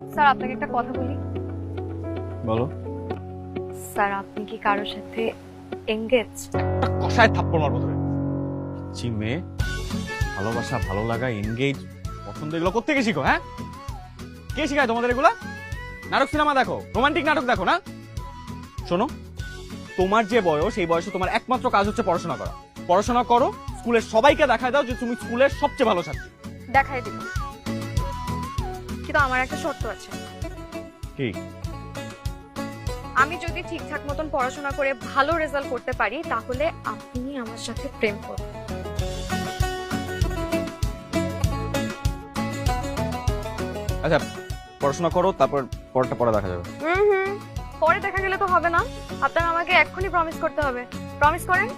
Sir আপনাকে একটা কথা বলি। বলো। স্যার আপনি কি কারোর সাথে এঙ্গেজ কষায় থাপ্পড় মারবো ধরে। জি মেয়ে ভালোবাসা ভালো লাগা এনগেজ পছন্দ এগুলো কোথেকে শিখো হ্যাঁ? কে শিখায় তোমাদের এগুলা? নাটক সিনেমা দেখো রোমান্টিক নাটক দেখো না? শোনো তোমার যে বয়স এই বয়সে তোমার একমাত্র কাজ হচ্ছে পড়াশোনা করা। পড়াশোনা করো স্কুলের সবাইকে দেখায় দাও যে তুমি স্কুলের সবচেয়ে ভালো ছাত্রী। দেখাই দিব কিন্তু আমার একটা শর্ত আছে। কি? আমি যদি ঠিকঠাক মতন পড়াশোনা করে ভালো রেজাল্ট করতে পারি তাহলে আপনি আমার সাথে প্রেম করুন। আচ্ছা পড়াশোনা করো তারপর পরটা পরে দেখা যাবে। হুম হুম। পরে দেখা গেলে তো হবে না। আপনারা আমাকে এক্ষুনি প্রমিস করতে হবে। প্রমিস করেন?